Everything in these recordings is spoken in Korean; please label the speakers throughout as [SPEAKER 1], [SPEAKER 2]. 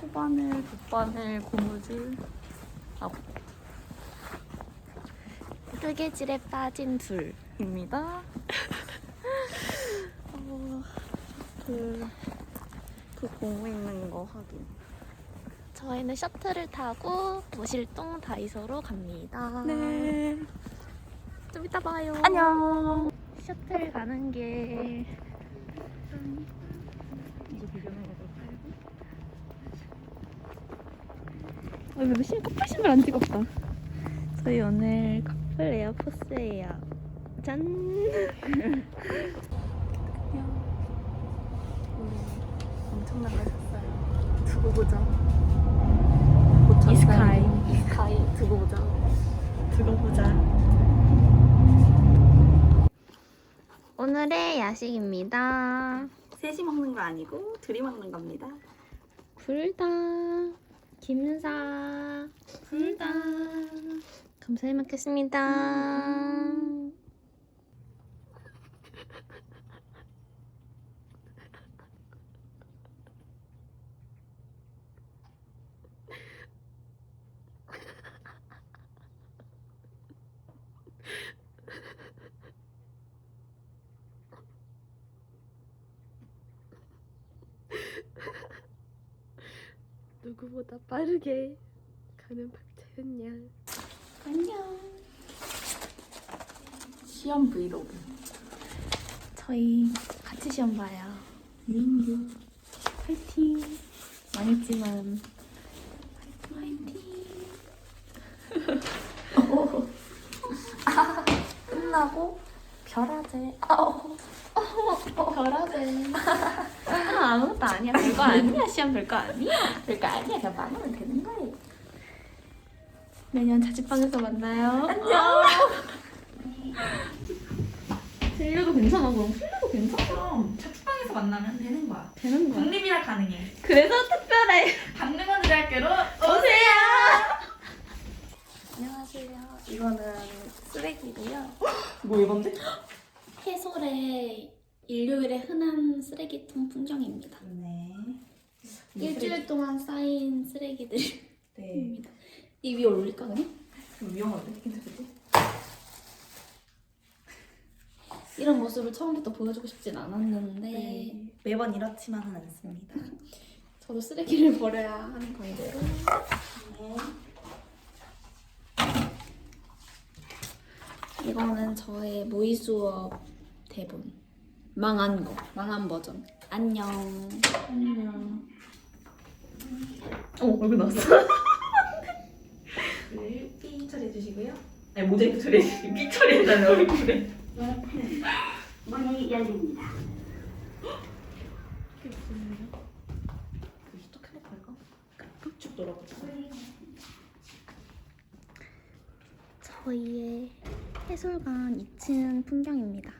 [SPEAKER 1] 코바늘, 돗바늘, 고무줄. 아,
[SPEAKER 2] 뜨개질에 빠진 둘.
[SPEAKER 1] 입니다. 어, 그, 그 고무 있는 거 확인.
[SPEAKER 2] 저희는 셔틀을 타고 모실동 다이소로 갑니다.
[SPEAKER 1] 네.
[SPEAKER 2] 좀 이따 봐요.
[SPEAKER 1] 안녕.
[SPEAKER 2] 셔틀 가는 어, 왜 신, 커플 신발 안 찍었다. 저희 오늘 커플 에어포스예요. 짠.
[SPEAKER 1] 엄청난 걸 샀어요. 두고 보자.
[SPEAKER 2] 이스카이.
[SPEAKER 1] 이스카이 두고 보자. 두고 보자.
[SPEAKER 2] 오늘의 야식입니다.
[SPEAKER 1] 셋이 먹는 거 아니고 둘이 먹는 겁니다.
[SPEAKER 2] 불다. 김사. 불다. 감사히 먹겠습니다.
[SPEAKER 3] 누구보다 빠르게 가는 박채은 양.
[SPEAKER 2] 안녕.
[SPEAKER 1] 시험 브이로그.
[SPEAKER 2] 저희 같이 시험 봐요.
[SPEAKER 1] 유인유.
[SPEAKER 2] 파이팅. 망했지만 파이팅.
[SPEAKER 1] 끝나고 별하제. 아우.
[SPEAKER 2] 별하대. 아, 아무것도 아니야. 별거 아니야. 시험 별거 아니야.
[SPEAKER 1] 별거 아니야. 그냥 망하면 되는 거예요.
[SPEAKER 2] 내년 자취방에서 만나요.
[SPEAKER 1] 안녕.
[SPEAKER 2] 진료도 괜찮아. 그럼 필요도 괜찮아.
[SPEAKER 4] 그럼 자취방에서 만나면 되는 거야.
[SPEAKER 2] 되는 거야.
[SPEAKER 4] 독립이라 가능해.
[SPEAKER 2] 그래서 특별해.
[SPEAKER 4] 박능원 대학교로
[SPEAKER 2] 오세요.
[SPEAKER 1] 안녕하세요. 이거는 쓰레기고요.
[SPEAKER 4] 뭐 이건데?
[SPEAKER 2] 일요일에 흔한 쓰레기통 풍경입니다.
[SPEAKER 4] 네.
[SPEAKER 2] 일주일 동안 쌓인 쓰레기들입니다.
[SPEAKER 4] 네.
[SPEAKER 2] 이 위에 올릴까 그냥?
[SPEAKER 4] 좀 위험한데? 괜찮겠지?
[SPEAKER 2] 이런 모습을 처음부터 보여주고 싶진 않았는데
[SPEAKER 4] 네. 매번 이렇지만은 않습니다.
[SPEAKER 2] 저도 쓰레기를 버려야 하는 관계로 이거는 저의 모의 수업 대본 망한 거 망한 버전 안녕
[SPEAKER 4] 안녕.
[SPEAKER 1] 어, 얼굴 나왔어.
[SPEAKER 4] 네, 삐 처리해 주시고요. 아니 모자이크 처리해 주시고 삐 처리해달라는 얼굴에.
[SPEAKER 5] 문이 열립니다.
[SPEAKER 4] 시작해볼까 이거? 쭉 돌아보자.
[SPEAKER 2] 저희의 해솔관 2층 풍경입니다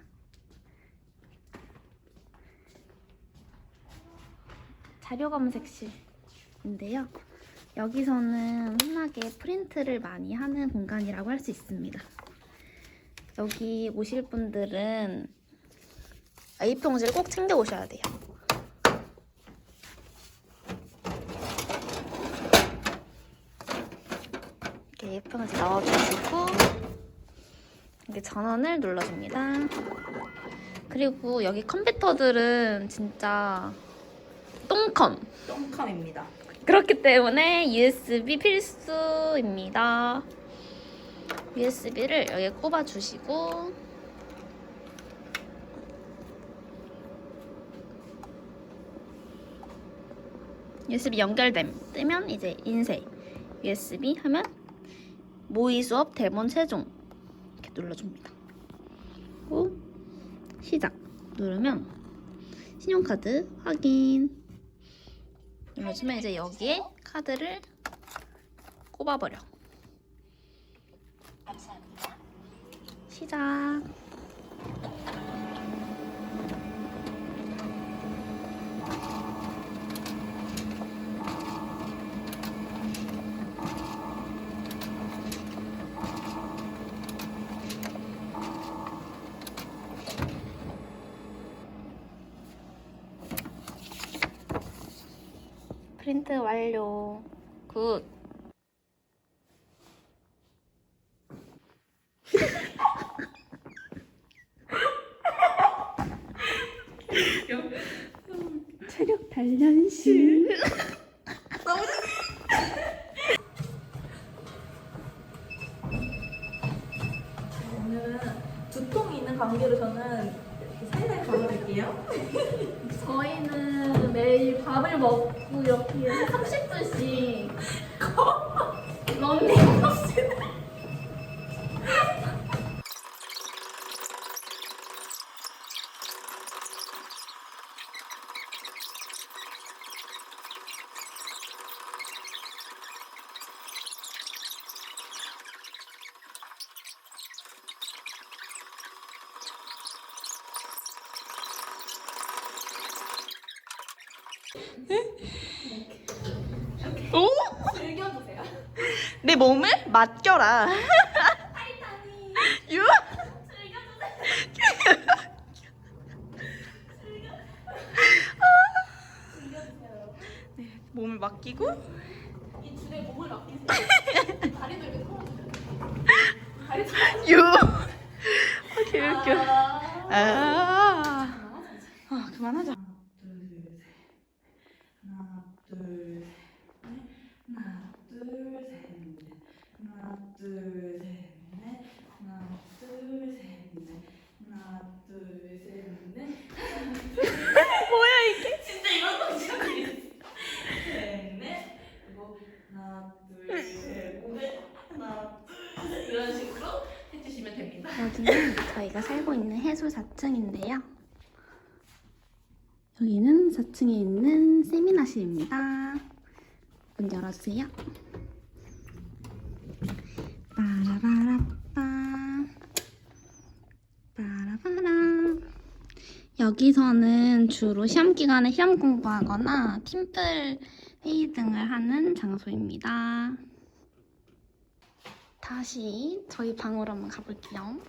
[SPEAKER 2] 자료 검색실인데요. 여기서는 흔하게 프린트를 많이 하는 공간이라고 할 수 있습니다. 여기 오실 분들은 A4용지를 꼭 챙겨 오셔야 돼요. 이렇게 A4용지 넣어주시고 이렇게 전원을 눌러줍니다. 그리고 여기 컴퓨터들은 진짜 똥컴.
[SPEAKER 4] 똥컴입니다.
[SPEAKER 2] 그렇기 때문에 USB 필수입니다. USB를 여기에 꼽아주시고 USB 연결됨 뜨면 이제 인쇄 USB 하면 모의 수업 대본 최종 이렇게 눌러줍니다. 그리고 시작 누르면 신용카드 확인 눌러주면 이제 여기에 카드를 꼽아버려. 시작. 프린트 완료. 굿. 체력 단련실.
[SPEAKER 1] 오늘은 두통이 있는 관계로 저는 살살 걸어볼게요.
[SPEAKER 3] 저희는 매일 밥을 먹고 이렇게 30분씩 런닝
[SPEAKER 2] 오?
[SPEAKER 3] 즐겨보세요.
[SPEAKER 2] 내 몸을 맡겨라. 유? 네, 몸을 맡기고
[SPEAKER 3] 이 줄에 몸을 맡기세요. 다리도 이렇게 털어주세요. 다리
[SPEAKER 2] 유. 아, 개웃겨. 아. 아, 그만하자.
[SPEAKER 1] 하나, 둘, 셋. 하나, 둘, 셋. 넷. 하나, 둘, 셋. 넷. 하나, 둘, 셋. 넷. 하나, 둘, 셋. 넷.
[SPEAKER 2] 뭐야 이게?
[SPEAKER 1] 진짜 이런 거 진짜 셋, 넷. 그리고 하나, 둘, 셋. 넷. 하나, 둘, 셋. 이런 식으로 해주시면 됩니다.
[SPEAKER 2] 여기는 저희가 살고 있는 해수 4층인데요. 여기는 4층에 있는 세미나실입니다. 문 열어주세요. 빠라바라빠. 빠라바라. 여기서는 주로 시험 기간에 시험 공부하거나 팀플 회의 등을 하는 장소입니다. 다시 저희 방으로 한번 가볼게요.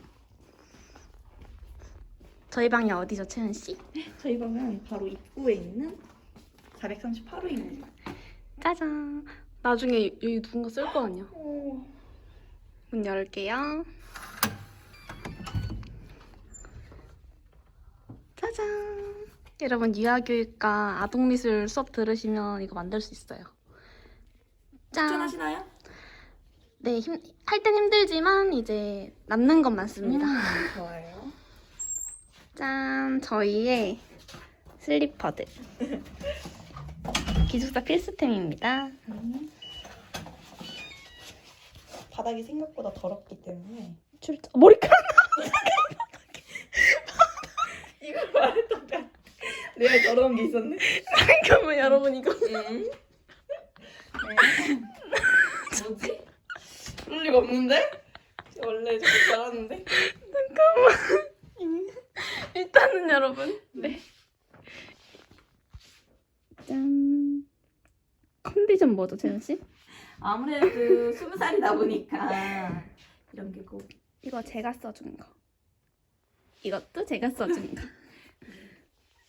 [SPEAKER 2] 저희 방이 어디죠, 채은 씨?
[SPEAKER 1] 저희 방은 바로 입구에 있는 438호입니다.
[SPEAKER 2] 짜잔. 나중에 여기 누군가 쓸 거 아니야? 문 열게요. 짜잔. 여러분 유아교육과 아동미술 수업 들으시면 이거 만들 수 있어요. 짠.
[SPEAKER 1] 추천하시나요?
[SPEAKER 2] 네, 힘, 할 땐 힘들지만 이제 남는 것만 씁니다.
[SPEAKER 1] 좋아요.
[SPEAKER 2] 짠, 저희의 슬리퍼들. 기숙사 필수템입니다.
[SPEAKER 1] 바닥이 생각보다 더럽기 때문에
[SPEAKER 2] 출자 머리카락
[SPEAKER 1] 이거 말했던 내가 더러운 게 있었네.
[SPEAKER 2] 잠깐만 여러분 이거
[SPEAKER 1] 응. 뭐지? 그럴 리가 없는데? 원래 좀 잘하는데?
[SPEAKER 2] 일 단은 여러분 네. 짠. 컨디션 뭐죠, 재현 씨?
[SPEAKER 1] 아무래도 스무 살이다 보니까 이런 게 꼭
[SPEAKER 2] 이거 제가 써준 거. 이것도 제가 써준 거.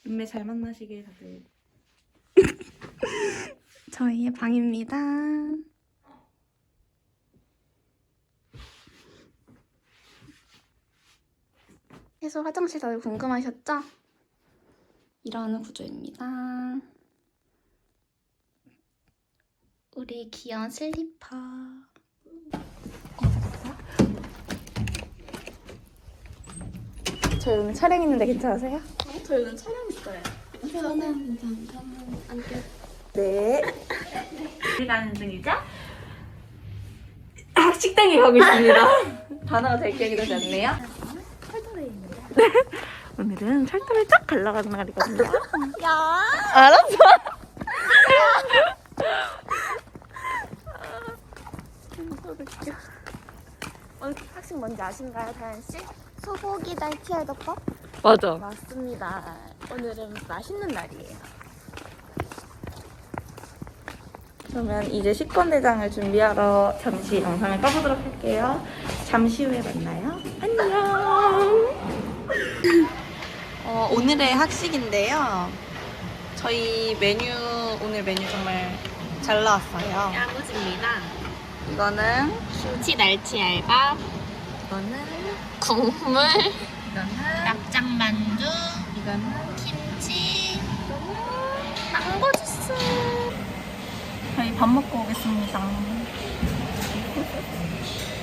[SPEAKER 1] 운매 잘 만나시길 다들.
[SPEAKER 2] 저희의 방입니다. 해서 화장실 다들 궁금하셨죠? 이런 구조입니다. 우리 귀여운 슬리퍼. 저희 오늘 촬영 있는데 괜찮으세요?
[SPEAKER 3] 저희 오늘 촬영 있어요. 저는 저는 안 껴.
[SPEAKER 1] 네. 어디 가는 중이죠? 아, 식당에 가고 있습니다. 단어가 될 기억이 나지 않네요. 오늘은 철도를 쫙 가러 가는 날이거든요.
[SPEAKER 2] 야.
[SPEAKER 1] 알았어.
[SPEAKER 2] 오늘 학식 뭔지 아신가요, 다현 씨?
[SPEAKER 3] 소고기 날치알 덮밥?
[SPEAKER 1] 맞아.
[SPEAKER 2] 맞습니다. 오늘은 맛있는 날이에요.
[SPEAKER 1] 그러면 이제 식권대장을 준비하러 잠시 영상을 꺼보도록 할게요. 잠시 후에 만나요. 안녕.
[SPEAKER 2] 어, 오늘의 학식인데요. 저희 메뉴
[SPEAKER 1] 오늘 메뉴 정말 잘 나왔어요.
[SPEAKER 2] 야무집니다.
[SPEAKER 1] 이거는
[SPEAKER 2] 김치 날치 알밥,
[SPEAKER 1] 이거는
[SPEAKER 2] 국물,
[SPEAKER 1] 이거는
[SPEAKER 2] 납작만두,
[SPEAKER 1] 이거는
[SPEAKER 2] 김치, 망고 주스.
[SPEAKER 1] 저희 밥 먹고 오겠습니다.